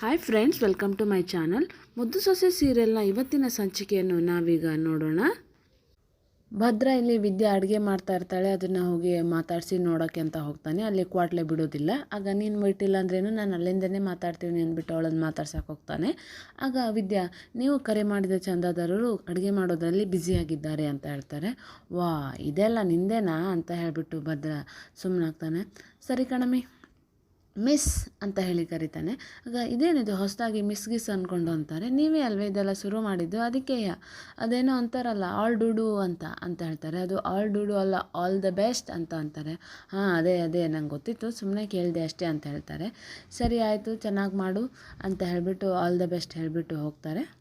Hi friends welcome to my channel Muddu Sose ಸೀರಿಯಲ್ನ ಇವತ್ತಿನ ಸಂಚಿಕೆಯನ್ನು ನಾವೀಗ ನೋಡೋಣ. ಭದ್ರ ಇಲ್ಲಿ ವಿದ್ಯೆ ಅಡುಗೆ ಮಾಡ್ತಾ ಇರ್ತಾಳೆ, ಅದನ್ನು ಹೋಗಿ ಮಾತಾಡಿಸಿ ನೋಡೋಕ್ಕೆ ಅಂತ ಹೋಗ್ತಾನೆ. ಅಲ್ಲಿ ಕ್ವಾಟ್ಲೆ ಬಿಡೋದಿಲ್ಲ. ಆಗ ನೀನು ಬಿಟ್ಟಿಲ್ಲ ಅಂದ್ರೇನು ನಾನು ಅಲ್ಲಿಂದನೇ ಮಾತಾಡ್ತೀನಿ ಅಂದ್ಬಿಟ್ಟು ಅವಳನ್ನು ಮಾತಾಡ್ಸೋಕೆ ಹೋಗ್ತಾನೆ. ಆಗ ವಿದ್ಯಾ, ನೀವು ಕರೆ ಮಾಡಿದ ಚಂದಾದಾರರು ಅಡುಗೆ ಮಾಡೋದರಲ್ಲಿ ಬ್ಯುಸಿಯಾಗಿದ್ದಾರೆ ಅಂತ ಹೇಳ್ತಾರೆ. ವಾ ಇದೆಲ್ಲ ನಿಂದೇನಾ ಅಂತ ಹೇಳಿಬಿಟ್ಟು ಭದ್ರ ಸುಮ್ಮನಾಗ್ತಾನೆ ಸರಿ ಕಣಮಿ ಮಿಸ್ ಅಂತ ಹೇಳಿ ಕರಿತಾನೆ. ಆಗ ಇದೇನಿದು, ಹೊಸದಾಗಿ ಮಿಸ್ ಗಿಸ್ ಅಂದ್ಕೊಂಡು ಅಂತಾರೆ. ನೀವೇ ಅಲ್ವೇ ಇದೆಲ್ಲ ಶುರು ಮಾಡಿದ್ದು? ಅದಕ್ಕೆ ಅದೇನೋ ಅಂತಾರಲ್ಲ ಆಲ್ ಡುಡು ಅಂತ ಅಂತ ಹೇಳ್ತಾರೆ. ಅದು ಆಲ್ ಡುಡು ಅಲ್ಲ ಆಲ್ ದ ಬೆಸ್ಟ್ ಅಂತ ಅಂತಾರೆ. ಹಾಂ, ಅದೇ ಅದೇ, ನಂಗೆ ಗೊತ್ತಿತ್ತು. ಸುಮ್ಮನೆ ಕೇಳಿದೆ ಅಷ್ಟೇ ಅಂತ ಹೇಳ್ತಾರೆ. ಸರಿ, ಆಯಿತು, ಚೆನ್ನಾಗಿ ಮಾಡು ಅಂತ ಹೇಳಿಬಿಟ್ಟು ಆಲ್ ದ ಬೆಸ್ಟ್ ಹೇಳಿಬಿಟ್ಟು ಹೋಗ್ತಾರೆ.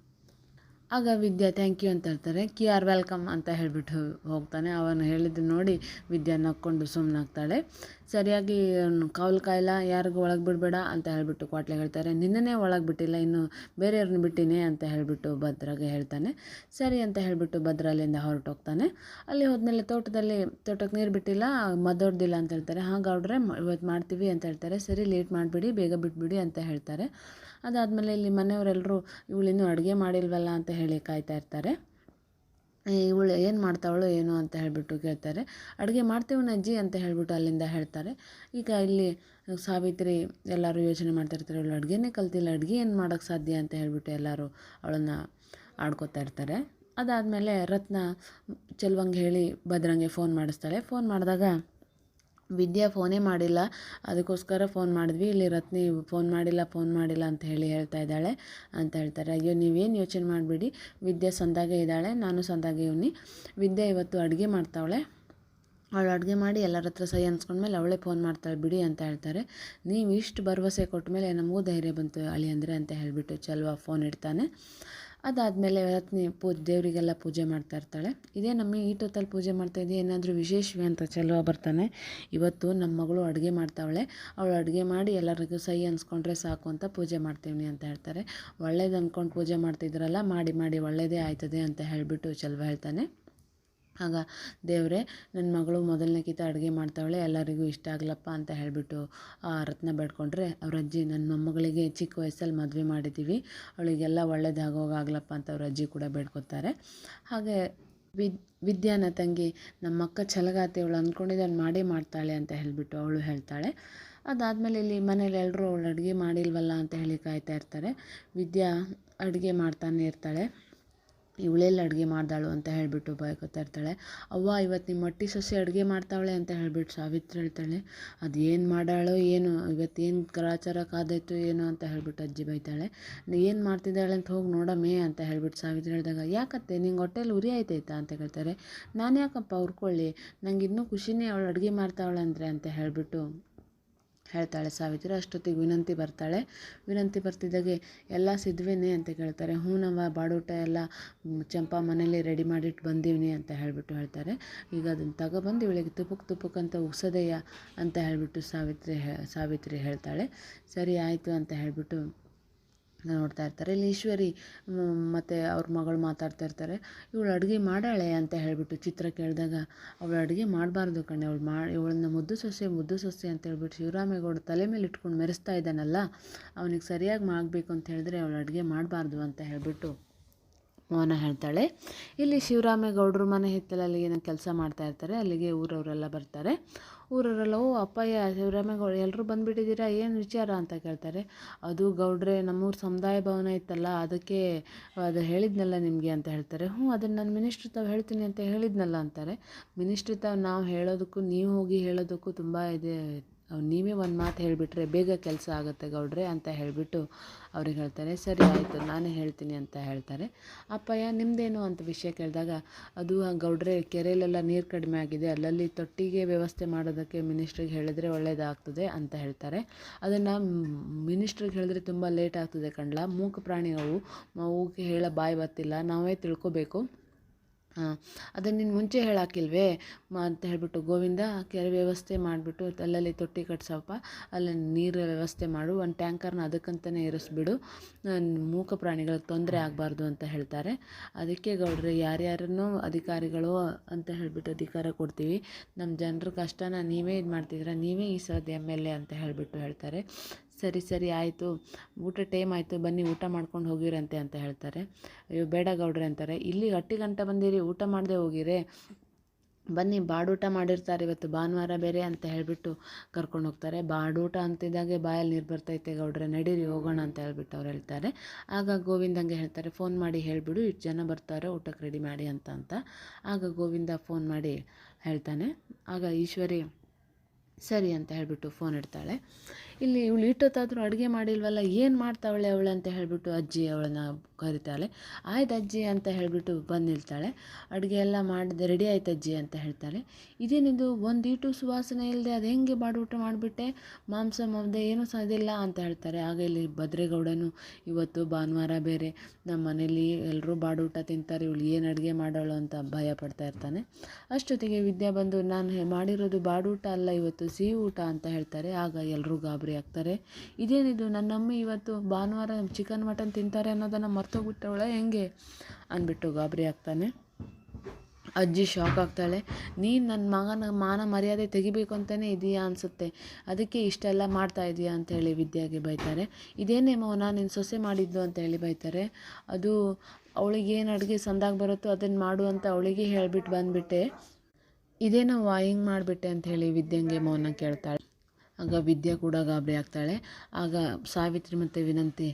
ಆಗ ವಿದ್ಯಾ ಥ್ಯಾಂಕ್ ಯು ಅಂತ ಹೇಳ್ತಾರೆ. ಕಿ ಆರ್ ವೆಲ್ಕಮ್ ಅಂತ ಹೇಳಿಬಿಟ್ಟು ಹೋಗ್ತಾನೆ. ಅವನು ಹೇಳಿದ್ದು ನೋಡಿ ವಿದ್ಯಾ ನಕ್ಕೊಂಡು ಸುಮ್ಮನಾಗ್ತಾಳೆ ಸರಿಯಾಗಿ ಕಾವಲು ಕಾಯಿಲ್ಲ, ಯಾರಿಗೂ ಒಳಗೆ ಬಿಡಬೇಡ ಅಂತ ಹೇಳಿಬಿಟ್ಟು ಕ್ವಾಟ್ಲೆ ಹೇಳ್ತಾರೆ. ನಿನ್ನನ್ನೇ ಒಳಗೆ ಬಿಟ್ಟಿಲ್ಲ, ಇನ್ನು ಬೇರೆಯವ್ರನ್ನ ಬಿಟ್ಟಿನಿ ಅಂತ ಹೇಳಿಬಿಟ್ಟು ಭದ್ರಾಗೆ ಹೇಳ್ತಾನೆ. ಸರಿ ಅಂತ ಹೇಳಿಬಿಟ್ಟು ಭದ್ರ ಅಲ್ಲಿಂದ ಹೊರಟೋಗ್ತಾನೆ ಅಲ್ಲಿ ಹೋದ್ಮೇಲೆ ತೋಟದಲ್ಲಿ ತೋಟಕ್ಕೆ ನೀರು ಬಿಟ್ಟಿಲ್ಲ, ಮದೊಡ್ದಿಲ್ಲ ಅಂತ ಹೇಳ್ತಾರೆ. ಹಾಗೆ ಅವ್ರೆ ಇವತ್ತು ಮಾಡ್ತೀವಿ ಅಂತ ಹೇಳ್ತಾರೆ. ಸರಿ ಲೇಟ್ ಮಾಡಿಬಿಡಿ, ಬೇಗ ಬಿಟ್ಬಿಡಿ ಅಂತ ಹೇಳ್ತಾರೆ. ಅದಾದಮೇಲೆ ಇಲ್ಲಿ ಮನೆಯವರೆಲ್ಲರೂ ಇವಳಿನ್ನೂ ಅಡುಗೆ ಮಾಡಿಲ್ವಲ್ಲ? ಅಂತ ಹೇಳಿ ಕಾಯ್ತಾ ಇರ್ತಾರೆ. ಇವಳು ಏನು ಮಾಡ್ತಾವಳು ಏನು ಅಂತ ಹೇಳಿಬಿಟ್ಟು ಕೇಳ್ತಾರೆ. ಅಡುಗೆ ಮಾಡ್ತೀವಿ ಅಜ್ಜಿ, ಅಂತ ಹೇಳಿಬಿಟ್ಟು ಅಲ್ಲಿಂದ ಹೇಳ್ತಾರೆ. ಈಗ ಇಲ್ಲಿ ಸಾವಿತ್ರಿ ಎಲ್ಲರೂ ಯೋಚನೆ ಮಾಡ್ತಾ ಇರ್ತಾರೆ, ಇವಳು ಅಡುಗೆನೇ ಕಲ್ತಿಲ್ಲ, ಅಡುಗೆ ಏನು ಮಾಡೋಕ್ಕೆ ಸಾಧ್ಯ? ಅಂತ ಹೇಳಿಬಿಟ್ಟು ಎಲ್ಲರೂ ಅವಳನ್ನು ಆಡ್ಕೋತಾ ಇರ್ತಾರೆ. ಅದಾದಮೇಲೆ ರತ್ನ ಚೆಲ್ವಂಗೆ ಹೇಳಿ ಭದ್ರಂಗೆ ಫೋನ್ ಮಾಡಿಸ್ತಾಳೆ. ಫೋನ್ ಮಾಡಿದಾಗ ವಿದ್ಯಾ ಫೋನೇ ಮಾಡಿಲ್ಲ. ಅದಕ್ಕೋಸ್ಕರ ಫೋನ್ ಮಾಡಿದ್ವಿ. ಇಲ್ಲಿ ರತ್ನಿ ಫೋನ್ ಮಾಡಿಲ್ಲ ಫೋನ್ ಮಾಡಿಲ್ಲ ಅಂತ ಹೇಳಿ ಹೇಳ್ತಾ ಇದ್ದಾಳೆ ಅಂತ ಹೇಳ್ತಾರೆ. ಅಯ್ಯೋ, ನೀವೇನು ಯೋಚನೆ ಮಾಡಿಬಿಡಿ. ವಿದ್ಯಾ ಸಂದಾಗೆ ಇದ್ದಾಳೆ, ನಾನು ಸಂದಾಗೆ ಇವ್ನಿ. ವಿದ್ಯಾ ಇವತ್ತು ಅಡುಗೆ ಮಾಡ್ತಾವಳೆ. ಅವಳು ಅಡುಗೆ ಮಾಡಿ ಎಲ್ಲರ ಹತ್ರ ಸಹಿ ಅನ್ಸ್ಕೊಂಡ್ಮೇಲೆ ಅವಳೇ ಫೋನ್ ಮಾಡ್ತಾಳೆ, ಬಿಡಿ ಅಂತ ಹೇಳ್ತಾರೆ. ನೀವು ಇಷ್ಟು ಭರವಸೆ ಕೊಟ್ಟ ಮೇಲೆ ನಮಗೂ ಧೈರ್ಯ ಬಂತು ಅಳಿ ಅಂದರೆ ಅಂತ ಹೇಳಿಬಿಟ್ಟು ಚಲ್ವಾ ಫೋನ್ ಇಡ್ತಾನೆ. ಅದಾದಮೇಲೆ ರತ್ನಿ ಪೂಜೆ ದೇವರಿಗೆಲ್ಲ ಪೂಜೆ ಮಾಡ್ತಾ ಇರ್ತಾಳೆ. ಇದೇ ನಮ್ಮ ಈಟೊತ್ತಲ್ಲಿ ಪೂಜೆ ಮಾಡ್ತಾ ಇದ್ದೆ ಏನಾದರೂ ವಿಶೇಷವೇ ಅಂತ ಚೆಲುವ ಬರ್ತಾನೆ. ಇವತ್ತು ನಮ್ಮ ಮಗಳು ಅಡುಗೆ ಮಾಡ್ತಾವಳೆ. ಅವಳು ಅಡುಗೆ ಮಾಡಿ ಎಲ್ಲರಿಗೂ ಸಹಿ ಅನ್ಸ್ಕೊಂಡ್ರೆ ಸಾಕು ಅಂತ ಪೂಜೆ ಮಾಡ್ತೀವಿ ಅಂತ ಹೇಳ್ತಾರೆ. ಒಳ್ಳೇದು ಅಂದ್ಕೊಂಡು ಪೂಜೆ ಮಾಡ್ತಿದ್ರಲ್ಲ, ಮಾಡಿ ಮಾಡಿ ಒಳ್ಳೆಯದೇ ಆಯ್ತದೆ ಅಂತ ಹೇಳಿಬಿಟ್ಟು ಚೆಲುವ ಹೇಳ್ತಾನೆ. ಆಗ ದೇವರೇ ನನ್ನ ಮಗಳು ಮೊದಲನೇಕಿತ ಅಡುಗೆ ಮಾಡ್ತಾವಳೆ, ಎಲ್ಲರಿಗೂ ಇಷ್ಟ ಆಗಲಪ್ಪ ಅಂತ ಹೇಳಿಬಿಟ್ಟು ರತ್ನ ಬೇಡ್ಕೊಂಡ್ರೆ ಅವ್ರ ಅಜ್ಜಿ ನನ್ನ ಮೊಮ್ಮಗಳಿಗೆ ಚಿಕ್ಕ ವಯಸ್ಸಲ್ಲಿ ಮದುವೆ ಮಾಡಿದ್ದೀವಿ ಅವಳಿಗೆಲ್ಲ ಒಳ್ಳೇದಾಗೋಗಾಗ್ಲಪ್ಪ ಅಂತ ಅವ್ರ ಅಜ್ಜಿ ಕೂಡ ಬೇಡ್ಕೊತಾರೆ. ಹಾಗೆ ವಿದ್, ವಿದ್ಯಾನ ತಂಗಿ ನಮ್ಮಕ್ಕ ಛಲಗಾತಿ ಅವಳು ಅಂದ್ಕೊಂಡಿದ್ದಾನೆ ಮಾಡೇ ಮಾಡ್ತಾಳೆ ಅಂತ ಹೇಳಿಬಿಟ್ಟು ಅವಳು ಹೇಳ್ತಾಳೆ. ಅದಾದಮೇಲೆ ಇಲ್ಲಿ ಮನೇಲಿ ಎಲ್ಲರೂ ಅವಳು ಅಡುಗೆ ಮಾಡಿಲ್ವಲ್ಲ ಅಂತ ಹೇಳಿ ಕಾಯ್ತಾ ಇರ್ತಾರೆ. ವಿದ್ಯಾ ಅಡುಗೆ ಮಾಡ್ತಾನೆ ಇರ್ತಾಳೆ. ಇವಳೆಲ್ಲ ಅಡುಗೆ ಮಾಡ್ದಾಳು ಅಂತ ಹೇಳಿಬಿಟ್ಟು ಬೈಕೋತಾ ಇರ್ತಾಳೆ. ಅವ್ವ ಇವತ್ತು ನಿಮ್ಮ ಮಟ್ಟಿ ಸೊಸೆ ಅಡುಗೆ ಮಾಡ್ತಾವಳೆ ಅಂತ ಹೇಳಿಬಿಟ್ಟು ಸಾವಿತ್ರಿ ಹೇಳ್ತಾಳೆ. ಅದು ಏನು ಮಾಡಾಳೋ ಏನು ಇವತ್ತೇನು ಗ್ರಾಚಾರ ಕಾದಾಯ್ತು ಏನು ಅಂತ ಹೇಳಿಬಿಟ್ಟು ಅಜ್ಜಿ ಬೈತಾಳೆ. ಏನು ಮಾಡ್ತಿದ್ದಾಳೆ ಅಂತ ಹೋಗಿ ನೋಡಮೇ ಅಂತ ಹೇಳ್ಬಿಟ್ಟು ಸಾವಿತ್ರಿ ಹೇಳಿದಾಗ, ಯಾಕತ್ತೆ, ನಿಂಗೆ ಹೊಟ್ಟೆಲಿ ಉರಿ ಆಯ್ತೈತಾ ಅಂತ ಕೇಳ್ತಾರೆ. ನಾನು ಯಾಕಪ್ಪ ಹುರ್ಕೊಳ್ಳಿ. ನಂಗೆ ಇನ್ನೂ ಖುಷಿನೇ ಅವಳು ಅಡುಗೆ ಮಾಡ್ತಾವಳೆ ಅಂದರೆ ಅಂತ ಹೇಳಿಬಿಟ್ಟು ಹೇಳ್ತಾಳೆ, ಸಾವಿತ್ರಿ, ಅಷ್ಟೊತ್ತಿಗೆ ವಿನಂತಿ ಬರ್ತಾಳೆ. ವಿನಂತಿ ಬರ್ತಿದ್ದಾಗೆ, ಎಲ್ಲ ಸಿದ್ವೇನೆ ಅಂತ ಕೇಳ್ತಾರೆ. ಹ್ಞೂನವ್ವ ಬಾಡೂಟ ಎಲ್ಲ ಚಂಪಾ ಮನೇಲಿ ರೆಡಿ ಮಾಡಿಟ್ಟು ಬಂದೀವಿ ಅಂತ ಹೇಳಿಬಿಟ್ಟು ಹೇಳ್ತಾರೆ. ಈಗ ಅದನ್ನು ತಗೊಬಂದು ಇವಳಿಗೆ ತುಪುಕ್ ತುಪುಕ್ ಅಂತ ಅಂತ ಹೇಳಿಬಿಟ್ಟು ಸಾವಿತ್ರಿ ಸಾವಿತ್ರಿ ಹೇಳ್ತಾಳೆ. ಸರಿ, ಆಯಿತು ಅಂತ ಹೇಳಿಬಿಟ್ಟು ನೋಡ್ತಾ ಇರ್ತಾರೆ. ಇಲ್ಲಿ ಈಶ್ವರಿ ಮತ್ತು ಅವ್ರ ಮಗಳು ಮಾತಾಡ್ತಾ ಇರ್ತಾರೆ. ಇವಳು ಅಡುಗೆ ಮಾಡಾಳೆ ಅಂತ ಹೇಳಿಬಿಟ್ಟು ಚಿತ್ರ ಕೇಳಿದಾಗ, ಅವಳು ಅಡುಗೆ ಮಾಡಬಾರ್ದು ಕಣೆ. ಅವಳು ಮಾ, ಇವಳನ್ನ ಮುದ್ದು ಸೊಸೆ ಮುದ್ದು ಸೊಸೆ ಅಂತ ಹೇಳ್ಬಿಟ್ಟು ಶಿವರಾಮೇಗೌಡ ತಲೆ ಮೇಲೆ ಇಟ್ಕೊಂಡು ಮೆರೆಸ್ತಾ ಇದ್ದಾನಲ್ಲ, ಅವನಿಗೆ ಸರಿಯಾಗಿ ಮಾಡಬೇಕು ಅಂತ ಹೇಳಿದ್ರೆ ಅವಳು ಅಡುಗೆ ಮಾಡಬಾರ್ದು ಅಂತ ಹೇಳಿಬಿಟ್ಟು ಮೌನ ಹೇಳ್ತಾಳೆ. ಇಲ್ಲಿ ಶಿವರಾಮೇಗೌಡರು ಮನೆ ಹಿತ್ತಲಲ್ಲಿ ಏನೋ ಕೆಲಸ ಮಾಡ್ತಾ ಇರ್ತಾರೆ. ಅಲ್ಲಿಗೆ ಊರವರೆಲ್ಲ ಬರ್ತಾರೆ. ಊರವರೆಲ್ಲ ಓ ಅಪ್ಪಯ್ಯ ಶಿವರಾಮೇಗೌಡ ಎಲ್ಲರೂ ಬಂದುಬಿಟ್ಟಿದ್ದೀರಾ? ಏನು ವಿಚಾರ ಅಂತ ಕೇಳ್ತಾರೆ. ಅದು ಗೌಡ್ರೆ, ನಮ್ಮೂರು ಸಮುದಾಯ ಭವನ ಇತ್ತಲ್ಲ, ಅದಕ್ಕೆ ಅದು ಹೇಳಿದ್ನಲ್ಲ ನಿಮಗೆ ಅಂತ ಹೇಳ್ತಾರೆ. ಹ್ಞೂ, ಅದನ್ನು ನಾನು ಮಿನಿಸ್ಟ್ರ್ ತಾವು ಹೇಳ್ತೀನಿ ಅಂತ ಹೇಳಿದ್ನಲ್ಲ ಅಂತಾರೆ. ಮಿನಿಸ್ಟ್ರ್ ತಾವು ನಾವು ಹೇಳೋದಕ್ಕೂ, ನೀವು ಹೋಗಿ ಹೇಳೋದಕ್ಕೂ ತುಂಬ ಇದೆ ನೀವೇ ಒಂದು ಮಾತು ಹೇಳಿಬಿಟ್ರೆ ಬೇಗ ಕೆಲಸ ಆಗುತ್ತೆ ಗೌಡ್ರೆ ಅಂತ ಹೇಳಿಬಿಟ್ಟು ಅವ್ರಿಗೆ ಹೇಳ್ತಾರೆ, ಸರಿ ಆಯಿತು, ನಾನೇ ಹೇಳ್ತೀನಿ ಅಂತ ಹೇಳ್ತಾರೆ. ಅಪ್ಪಯ್ಯ ನಿಮ್ಮದೇನು ಅಂತ ವಿಷಯ ಕೇಳಿದಾಗ, ಅದು ಗೌಡ್ರೆ, ಕೆರೆಯಲ್ಲೆಲ್ಲ ನೀರು ಕಡಿಮೆ ಆಗಿದೆ, ಅಲ್ಲಲ್ಲಿ ತೊಟ್ಟಿಗೆ ವ್ಯವಸ್ಥೆ ಮಾಡೋದಕ್ಕೆ ಮಿನಿಸ್ಟ್ರಿಗೆ ಹೇಳಿದ್ರೆ ಒಳ್ಳೆಯದಾಗ್ತದೆ ಅಂತ ಹೇಳ್ತಾರೆ. ಅದನ್ನು ಮಿನಿಸ್ಟ್ರಿಗೆ ಹೇಳಿದ್ರೆ ತುಂಬ ಲೇಟ್ ಆಗ್ತದೆ ಕಣ್ಲ ಮೂಕ ಪ್ರಾಣಿ ಅವು ಹೇಳೋ ಬಾಯಿ ಬತ್ತಿಲ್ಲ, ನಾವೇ ತಿಳ್ಕೊಬೇಕು. ಹಾಂ. ಅದನ್ನು ನೀನು ಮುಂಚೆ ಹೇಳಾಕಿಲ್ವೇ? ಅಂತ ಹೇಳಿಬಿಟ್ಟು ಗೋವಿಂದ ಕೆರೆ ವ್ಯವಸ್ಥೆ ಮಾಡಿಬಿಟ್ಟು ಅಲ್ಲಲ್ಲಿ ತೊಟ್ಟಿ ಕಟ್ಸಪ್ಪ. ಅಲ್ಲಿ ನೀರು ವ್ಯವಸ್ಥೆ ಮಾಡು. ಒಂದು ಟ್ಯಾಂಕರ್ನ ಅದಕ್ಕಂತಲೇ ಇರಿಸ್ಬಿಡು. ಮೂಕ ಪ್ರಾಣಿಗಳಿಗೆ ತೊಂದರೆ ಆಗಬಾರ್ದು ಅಂತ ಹೇಳ್ತಾರೆ. ಅದಕ್ಕೆ ಗೌಡ್ರೆ, ಯಾರ್ಯಾರನ್ನು ಅಧಿಕಾರಿಗಳು ಅಂತ ಹೇಳಿಬಿಟ್ಟು ಅಧಿಕಾರ ಕೊಡ್ತೀವಿ. ನಮ್ಮ ಜನರ ಕಷ್ಟನ ನೀವೇ ಇದು ಮಾಡ್ತಿದ್ದೀರ? ನೀವೇ ಈ ಸಲದ ಎಂ ಎಲ್ ಎ ಅಂತ ಹೇಳಿಬಿಟ್ಟು ಹೇಳ್ತಾರೆ. ಸರಿ ಸರಿ ಆಯಿತು. ಊಟ ಟೈಮ್ ಆಯಿತು. ಬನ್ನಿ, ಊಟ ಮಾಡ್ಕೊಂಡು ಹೋಗಿರಂತೆ ಅಂತ ಹೇಳ್ತಾರೆ. ಅಯ್ಯೋ, ಬೇಡ ಗೌಡ್ರೆ ಅಂತಾರೆ. ಇಲ್ಲಿ ಹಟ್ಟಿ ಗಂಟೆ ಬಂದಿರಿ, ಊಟ ಮಾಡದೆ ಹೋಗಿರೆ. ಬನ್ನಿ, ಬಾಡೂಟ ಮಾಡಿರ್ತಾರೆ ಇವತ್ತು. ಭಾನುವಾರ ಬೇರೆ ಅಂತ ಹೇಳಿಬಿಟ್ಟು ಕರ್ಕೊಂಡು ಹೋಗ್ತಾರೆ. ಬಾಡೂಟ ಅಂತಿದ್ದಾಗೆ ಬಾಯಲ್ಲಿ ನೀರು ಬರ್ತೈತೆ ಗೌಡ್ರೆ. ನಡೀರಿ, ಹೋಗೋಣ ಅಂತ ಹೇಳ್ಬಿಟ್ಟು ಅವ್ರು ಹೇಳ್ತಾರೆ. ಆಗ ಗೋವಿಂದ ಹಂಗೆ ಹೇಳ್ತಾರೆ, ಫೋನ್ ಮಾಡಿ ಹೇಳಿಬಿಡು. ಇಷ್ಟು ಜನ ಬರ್ತಾರೆ. ಊಟಕ್ಕೆ ರೆಡಿ ಮಾಡಿ ಅಂತ ಅಂತ. ಆಗ ಗೋವಿಂದ ಫೋನ್ ಮಾಡಿ ಹೇಳ್ತಾನೆ. ಆಗ ಈಶ್ವರಿ, ಸರಿ ಅಂತ ಹೇಳಿಬಿಟ್ಟು ಫೋನ್ ಇಡ್ತಾಳೆ. ಇಲ್ಲಿ ಇವಳು ಇಟ್ಟೊತ್ತಾದರೂ ಅಡುಗೆ ಮಾಡಿಲ್ವಲ್ಲ, ಏನು ಮಾಡ್ತಾವಳೆ ಅವಳು ಅಂತ ಹೇಳಿಬಿಟ್ಟು ಅಜ್ಜಿ ಅವಳನ್ನ ಕರಿತಾಳೆ. ಆಯ್ತು ಅಜ್ಜಿ ಅಂತ ಹೇಳಿಬಿಟ್ಟು ಬಂದು ನಿಲ್ತಾಳೆ ಅಡುಗೆ ಎಲ್ಲ ಮಾಡಿದೆ, ರೆಡಿ ಆಯ್ತು ಅಜ್ಜಿ ಅಂತ ಹೇಳ್ತಾಳೆ. ಇದೇನಿದು, ಒಂದು ಇಟು ಸುವಾಸನೆ ಇಲ್ಲದೆ ಅದು ಹೆಂಗೆ ಬಾಡೂಟ ಮಾಡಿಬಿಟ್ಟೆ? ಮಾಂಸ ಮುದ್ದೆ ಏನೂ ಸಹ ಇದಿಲ್ಲ ಅಂತ ಹೇಳ್ತಾರೆ. ಆಗ ಇಲ್ಲಿ ಭದ್ರೇಗೌಡನು, ಇವತ್ತು ಭಾನುವಾರ ಬೇರೆ ನಮ್ಮ ಮನೇಲಿ ಎಲ್ಲರೂ ಬಾಡೂಟ ತಿಂತಾರೆ, ಇವಳು ಏನು ಅಡುಗೆ ಮಾಡೋಳು ಅಂತ ಭಯ ಪಡ್ತಾ ಇರ್ತಾನೆ. ಅಷ್ಟೊತ್ತಿಗೆ ವಿದ್ಯಾ ಬಂದು, ನಾನು ಮಾಡಿರೋದು ಬಾಡೂಟ ಅಲ್ಲ, ಇವತ್ತು ಸಿಹಿ ಊಟ, ಅಂತ ಹೇಳ್ತಾರೆ. ಆಗ ಎಲ್ಲರೂ ಗಾಬರಿ ಆಗ್ತಾರೆ. ಇದೇನಿದು ನನ್ನ ಅಮ್ಮಿ ಇವತ್ತು ಭಾನುವಾರ ಚಿಕನ್ ಮಟನ್ ತಿಂತಾರೆ ಅನ್ನೋದನ್ನು ಮರ್ತೋಗ್ಬಿಟ್ಟವಳೆ, ಹೆಂಗೆ? ಅಂದ್ಬಿಟ್ಟು ಗಾಬರಿ ಆಗ್ತಾನೆ. ಅಜ್ಜಿ ಶಾಕ್ ಆಗ್ತಾಳೆ. ನೀನು ನನ್ನ ಮಗನ, ಮಾನ ಮರ್ಯಾದೆ ತೆಗಿಬೇಕು ಅಂತಲೇ ಇದೆಯಾ ಅನಿಸುತ್ತೆ. ಅದಕ್ಕೆ ಇಷ್ಟೆಲ್ಲ ಮಾಡ್ತಾ ಇದೆಯಾ ಅಂತ ಹೇಳಿ ವಿದ್ಯಾಗೆ ಬೈತಾರೆ. ಇದೇನೇ ಮೌನ ನಿನ್ನ ಸೊಸೆ ಮಾಡಿದ್ದು ಅಂತ ಹೇಳಿ ಬೈತಾರೆ. ಅದು ಅವಳಿಗೆ ಏನು ಅಡುಗೆ ಸಂದಾಗಿ ಬರುತ್ತೋ ಅದನ್ನು ಮಾಡು ಅಂತ ಅವಳಿಗೆ ಹೇಳಿಬಿಟ್ಟು ಬಂದುಬಿಟ್ಟೆ. ಇದೇನೋ ವಾಯಿಂಗ್ ಮಾಡಿಬಿಟ್ಟೆ ಅಂತ ಹೇಳಿ ವಿದ್ಯಂಗೆ ಮೌನ ಕೇಳ್ತಾಳೆ. ಆಗ ವಿದ್ಯಾ ಕೂಡ ಗಾಬರಿ ಆಗ್ತಾಳೆ. ಆಗ ಸಾವಿತ್ರಿ ಮತ್ತು ವಿನಂತಿ,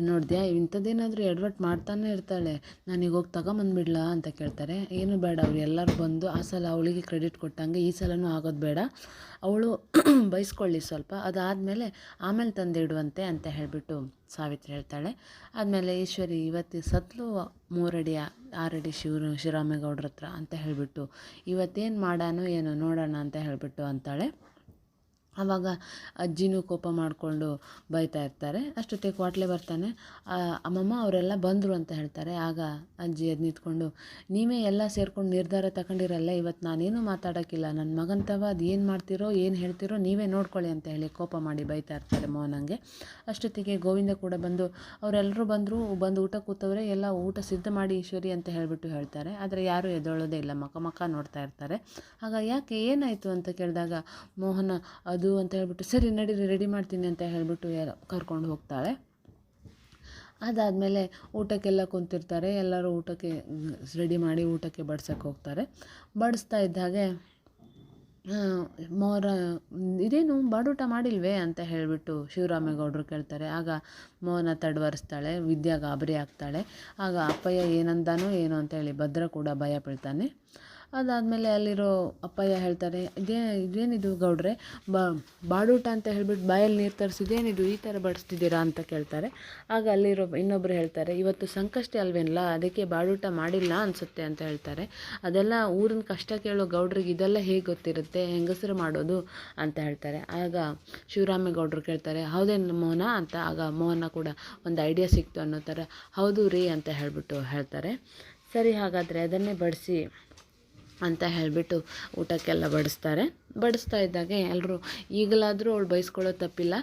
ನೋಡಿದ್ಯಾ, ಇಂಥದ್ದೇನಾದರೂ ಎಡವಟ್ಟು ಮಾಡ್ತಾನೆ ಇರ್ತಾಳೆ. ನಾನೀಗ ಹೋಗಿ ತಗೊಂಬಂದ್ಬಿಡ್ಲಾ ಅಂತ ಕೇಳ್ತಾರೆ. ಏನು ಬೇಡ, ಅವ್ರು ಎಲ್ಲರೂ ಬಂದು ಆ ಸಲ ಅವಳಿಗೆ ಕ್ರೆಡಿಟ್ ಕೊಟ್ಟಂಗೆ ಈ ಸಲನೂ ಆಗೋದು ಬೇಡ. ಅವಳು ಬೈಸ್ಕೊಳ್ಳಿ ಸ್ವಲ್ಪ, ಅದಾದಮೇಲೆ ಆಮೇಲೆ ತಂದಿಡುವಂತೆ ಅಂತ ಹೇಳಿಬಿಟ್ಟು ಸಾವಿತ್ರಿ ಹೇಳ್ತಾಳೆ. ಆದಮೇಲೆ ಈಶ್ವರಿ ಇವತ್ತು ಸತ್ಲು ಮೂರಡಿ, ಆರಡಿ ಶಿವ ಶಿವರಾಮೇಗೌಡ್ರ ಹತ್ರ ಅಂತ ಹೇಳಿಬಿಟ್ಟು, ಇವತ್ತೇನು ಮಾಡೋಣ ಏನು ನೋಡೋಣ ಅಂತ ಹೇಳಿಬಿಟ್ಟು ಅಂತಾಳೆ. ಆವಾಗ ಅಜ್ಜಿನೂ ಕೋಪ ಮಾಡಿಕೊಂಡು ಬೈತಾ ಇರ್ತಾರೆ. ಅಷ್ಟೊತ್ತಿಗೆ ಕ್ವಾಟ್ಲೆ ಬರ್ತಾನೆ. ಅಮ್ಮಮ್ಮ ಅವರೆಲ್ಲ ಬಂದರು ಅಂತ ಹೇಳ್ತಾರೆ. ಆಗ ಅಜ್ಜಿ ಅದು ನಿಂತ್ಕೊಂಡು ನೀವೇ ಎಲ್ಲ ಸೇರ್ಕೊಂಡು ನಿರ್ಧಾರ ತಗೊಂಡಿರಲ್ಲ, ಇವತ್ತು ನಾನೇನು ಮಾತಾಡೋಕ್ಕಿಲ್ಲ. ನನ್ನ ಮಗನ ತವ, ಅದು ಏನು ಮಾಡ್ತಿರೋ, ಏನು ಹೇಳ್ತಿರೋ, ನೀವೇ ನೋಡ್ಕೊಳ್ಳಿ ಅಂತ ಹೇಳಿ ಕೋಪ ಮಾಡಿ ಬೈತಾ ಇರ್ತಾರೆ ಮೋಹನಂಗೆ ಅಷ್ಟೊತ್ತಿಗೆ ಗೋವಿಂದ ಕೂಡ ಬಂದು ಅವರೆಲ್ಲರೂ ಬಂದರು, ಬಂದು ಊಟ ಕೂತವ್ರೆ, ಎಲ್ಲ ಊಟ ಸಿದ್ಧ ಮಾಡಿ ಈಶ್ವರಿ ಅಂತ ಹೇಳಿಬಿಟ್ಟು ಹೇಳ್ತಾರೆ. ಆದರೆ ಯಾರೂ ಎದ್ದೊಳ್ಳೋದೇ ಇಲ್ಲ, ಮಕ ಮಕ ನೋಡ್ತಾ ಇರ್ತಾರೆ. ಆಗ ಯಾಕೆ ಏನಾಯಿತು ಅಂತ ಕೇಳಿದಾಗ ಮೋಹನ, ಅದು ಅಂತ ಹೇಳ್ಬಿಟ್ಟು, ಸರಿ ನಡೀರಿ ರೆಡಿ ಮಾಡ್ತೀನಿ ಅಂತ ಹೇಳಿಬಿಟ್ಟು ಯಾರೋ ಕರ್ಕೊಂಡು ಹೋಗ್ತಾಳೆ. ಅದಾದಮೇಲೆ ಊಟಕ್ಕೆಲ್ಲ ಕುಂತಿರ್ತಾರೆ, ಎಲ್ಲರೂ ಊಟಕ್ಕೆ ರೆಡಿ ಮಾಡಿ ಊಟಕ್ಕೆ ಬಡ್ಸೋಕ್ಕೆ ಹೋಗ್ತಾರೆ. ಬಡಿಸ್ತಾ ಇದ್ದಾಗೆ ಮೋರ, ಇದೇನು ಬಾಡೂಟ ಮಾಡಿಲ್ವೇ ಅಂತ ಹೇಳಿಬಿಟ್ಟು ಶಿವರಾಮೇಗೌಡರು ಕೇಳ್ತಾರೆ. ಆಗ ಮೋಹನ ತಡವರಿಸ್ತಾಳೆ ವಿದ್ಯಾ ಗಾಬರಿ ಆಗ್ತಾಳೆ. ಆಗ ಅಪ್ಪಯ್ಯ ಏನಂದಾನೋ ಏನೋ ಅಂತ ಹೇಳಿ ಭದ್ರ ಕೂಡ ಭಯ ಬೀಳ್ತಾನೆ. ಅದಾದಮೇಲೆ ಅಲ್ಲಿರೋ ಅಪ್ಪಯ್ಯ ಹೇಳ್ತಾರೆ, ಇದೇ, ಇದೇನಿದು ಗೌಡ್ರೆ? ಬಾಡೂಟ ಅಂತ ಹೇಳ್ಬಿಟ್ಟು ಬಾಯಲ್ಲಿ ನೀರು ತರಿಸಿದೇನಿದು? ಈ ಥರ ಬಡಿಸ್ತಿದ್ದೀರಾ? ಅಂತ ಕೇಳ್ತಾರೆ. ಆಗ ಅಲ್ಲಿರೋ ಇನ್ನೊಬ್ಬರು ಹೇಳ್ತಾರೆ, ಇವತ್ತು ಸಂಕಷ್ಟ ಅಲ್ವೇನಲ್ಲ ಅದಕ್ಕೆ ಬಾಡೂಟ ಮಾಡಿಲ್ಲ ಅನಿಸುತ್ತೆ ಅಂತ ಹೇಳ್ತಾರೆ. ಅದೆಲ್ಲ ಊರಿನ ಕಷ್ಟ ಕೇಳೋ ಗೌಡ್ರಿಗೆ ಇದೆಲ್ಲ ಹೇಗೆ ಗೊತ್ತಿರುತ್ತೆ? ಹೆಂಗಸರು ಮಾಡೋದು? ಅಂತ ಹೇಳ್ತಾರೆ. ಆಗ ಶಿವರಾಮೇಗೌಡರು ಕೇಳ್ತಾರೆ ಹೌದೇನು ಮೋಹನ? ಅಂತ. ಆಗ ಮೋಹನ ಕೂಡ ಒಂದು ಐಡಿಯಾ ಸಿಕ್ತು ಅನ್ನೋ ಥರ ಹೌದು ರೀ ಅಂತ ಹೇಳಿಬಿಟ್ಟು ಹೇಳ್ತಾರೆ. ಸರಿ, ಹಾಗಾದರೆ ಅದನ್ನೇ ಬಡಿಸಿ ಅಂತ ಹೇಳಿಬಿಟ್ಟು ಊಟಕ್ಕೆಲ್ಲ ಬಡಿಸ್ತಾರೆ. ಬಡಿಸ್ತಾ ಇದ್ದಾಗೆ ಎಲ್ಲರೂ ಈಗಲಾದರೂ ಅವಳು ಬೈಸ್ಕೊಳ್ಳೋ ತಪ್ಪಿಲ್ಲ.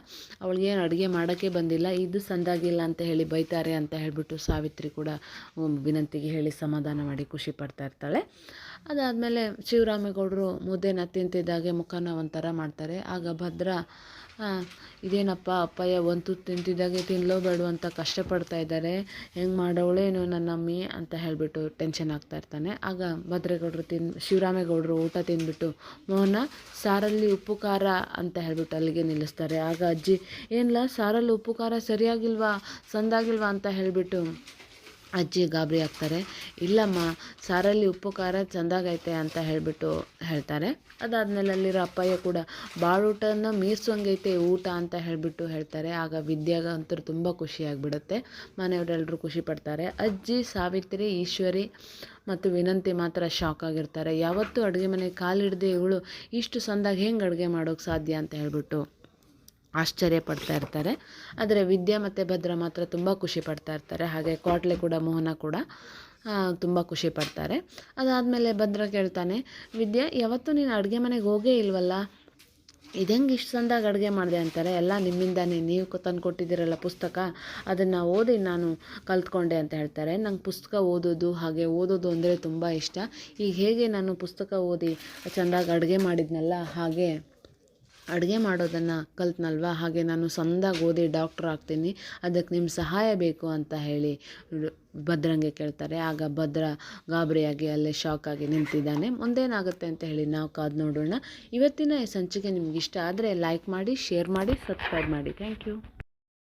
ಅವಳಿಗೇನು ಅಡುಗೆ ಮಾಡೋಕ್ಕೆ ಬಂದಿಲ್ಲ. ಇದು ಸಂದಾಗಿಲ್ಲ ಅಂತ ಹೇಳಿ ಬೈತಾರೆ ಅಂತ ಹೇಳಿಬಿಟ್ಟು ಸಾವಿತ್ರಿ ಕೂಡ ವಿನಂತಿಗೆ ಹೇಳಿ ಸಮಾಧಾನ ಮಾಡಿ ಖುಷಿ ಪಡ್ತಾ ಇರ್ತಾಳೆ. ಅದಾದಮೇಲೆ ಶಿವರಾಮೇಗೌಡರು ಮುದ್ದೆನ ತಿಂತಿದ್ದಾಗೆ ಮುಖನ ಒಂಥರ ಮಾಡ್ತಾರೆ. ಆಗ ಭದ್ರ ಇದೇನಪ್ಪ ಅಪ್ಪಯ್ಯ, ಒಂದು ತುತ್ತು ತಿಂತಿದ್ದಾಗೆ ಬೇಡೋ ಅಂತ ಕಷ್ಟಪಡ್ತಾ ಇದ್ದಾರೆ. ಹೆಂಗೆ ಮಾಡೋಳೇನು ನನ್ನ ಅಮ್ಮಿ ಅಂತ ಹೇಳಿಬಿಟ್ಟು ಟೆನ್ಷನ್ ಆಗ್ತಾ ಇರ್ತಾನೆ. ಆಗ ಭದ್ರೇಗೌಡರು ತಿನ್, ಶಿವರಾಮೇಗೌಡರು ಊಟ ತಿಂದ್ಬಿಟ್ಟು, ಮೋಹನ, ಸಾರಲ್ಲಿ ಉಪ್ಪು, ಖಾರ ಅಂತ ಹೇಳಿಬಿಟ್ಟು ಅಲ್ಲಿಗೆ ನಿಲ್ಲಿಸ್ತಾರೆ. ಆಗ ಅಜ್ಜಿ ಏನಿಲ್ಲ ಸಾರಲ್ಲಿ ಉಪ್ಪು, ಖಾರ ಸರಿಯಾಗಿಲ್ವಾ, ಸಂದಾಗಿಲ್ವಾ ಅಂತ ಹೇಳಿಬಿಟ್ಟು ಅಜ್ಜಿ ಗಾಬರಿ ಆಗ್ತಾರೆ. ಇಲ್ಲಮ್ಮ, ಸಾರಲ್ಲಿ ಉಪ್ಪು, ಖಾರ ಚೆಂದಾಗೈತೆ ಅಂತ ಹೇಳಿಬಿಟ್ಟು ಹೇಳ್ತಾರೆ. ಅದಾದಮೇಲೆ ಅಲ್ಲಿರೋ ಅಪ್ಪಯ್ಯ ಕೂಡ ಬಾಳೂಟನ ಮೀರ್ಸೋಂಗೈತೆ ಊಟ ಅಂತ ಹೇಳಿಬಿಟ್ಟು ಹೇಳ್ತಾರೆ. ಆಗ ವಿದ್ಯಾಗ ಅಂತೂ ತುಂಬ ಖುಷಿಯಾಗಿಬಿಡುತ್ತೆ ಮನೆಯವರೆಲ್ಲರೂ ಖುಷಿ ಪಡ್ತಾರೆ. ಅಜ್ಜಿ, ಸಾವಿತ್ರಿ, ಈಶ್ವರಿ ಮತ್ತು ವಿನಂತಿ ಮಾತ್ರ ಶಾಕ್ ಆಗಿರ್ತಾರೆ. ಯಾವತ್ತೂ ಅಡುಗೆ ಮನೆಗೆ ಕಾಲಿಡದೆ ಇವಳು ಇಷ್ಟು ಸಂದಾಗ ಹೆಂಗೆ ಅಡುಗೆ ಮಾಡೋಕ್ಕೆ ಸಾಧ್ಯ ಅಂತ ಹೇಳ್ಬಿಟ್ಟು. ಆಶ್ಚರ್ಯ ಪಡ್ತಾ ಇರ್ತಾರೆ. ಆದರೆ ವಿದ್ಯಾ ಮತ್ತು ಭದ್ರ ಮಾತ್ರ ತುಂಬ ಖುಷಿ ಪಡ್ತಾ ಇರ್ತಾರೆ. ಹಾಗೆ ಕ್ವಾಟ್ಲೆ ಕೂಡ, ಮೋಹನ ಕೂಡ ತುಂಬ ಖುಷಿ ಪಡ್ತಾರೆ. ಅದಾದಮೇಲೆ ಭದ್ರ ಕೇಳ್ತಾನೆ, ವಿದ್ಯಾ, ಯಾವತ್ತು ನೀನು ಅಡುಗೆ ಮನೆಗೆ ಹೋಗೇ ಇಲ್ವಲ್ಲ? ಇದೆಂಗೆ ಇಷ್ಟು ಸಂದಾಗ ಅಡುಗೆ ಮಾಡಿದೆ ಅಂತಾರೆ. ಎಲ್ಲ ನಿಮ್ಮಿಂದಾನೇ ನೀವು ತಂದು ಕೊಟ್ಟಿದ್ದೀರಲ್ಲ ಪುಸ್ತಕ, ಅದನ್ನು ಓದಿ ನಾನು ಕಲ್ತ್ಕೊಂಡೆ ಅಂತ ಹೇಳ್ತಾರೆ. ನಂಗೆ ಪುಸ್ತಕ ಓದೋದು, ಹಾಗೆ ಓದೋದು ಅಂದರೆ ತುಂಬ ಇಷ್ಟ. ಈಗ ಹೇಗೆ ನಾನು ಪುಸ್ತಕ ಓದಿ ಚೆಂದಾಗಿ ಅಡುಗೆ ಮಾಡಿದ್ನಲ್ಲ ಹಾಗೆ ಅಡುಗೆ ಮಾಡೋದನ್ನು ಕಲ್ತ್ನಲ್ವ? ಹಾಗೆ ನಾನು ಸಂದಾಗಿ ಓದಿ ಡಾಕ್ಟ್ರ್ ಆಗ್ತೀನಿ. ಅದಕ್ಕೆ ನಿಮ್ಮ ಸಹಾಯ ಬೇಕು ಅಂತ ಹೇಳಿ ಭದ್ರಂಗೆ ಕೇಳ್ತಾರೆ. ಆಗ ಭದ್ರ ಗಾಬರಿಯಾಗಿ ಅಲ್ಲೇ ಶಾಕ್ ಆಗಿ ನಿಂತಿದ್ದಾನೆ. ಮುಂದೇನಾಗುತ್ತೆ ಅಂತ ಹೇಳಿ ನಾವು ಕಾದು ನೋಡೋಣ. ಇವತ್ತಿನ ಈ ಸಂಚಿಕೆ ನಿಮ್ಗೆ ಇಷ್ಟ ಆದರೆ ಲೈಕ್ ಮಾಡಿ ಶೇರ್ ಮಾಡಿ ಸಬ್ಸ್ಕ್ರೈಬ್ ಮಾಡಿ. Thank you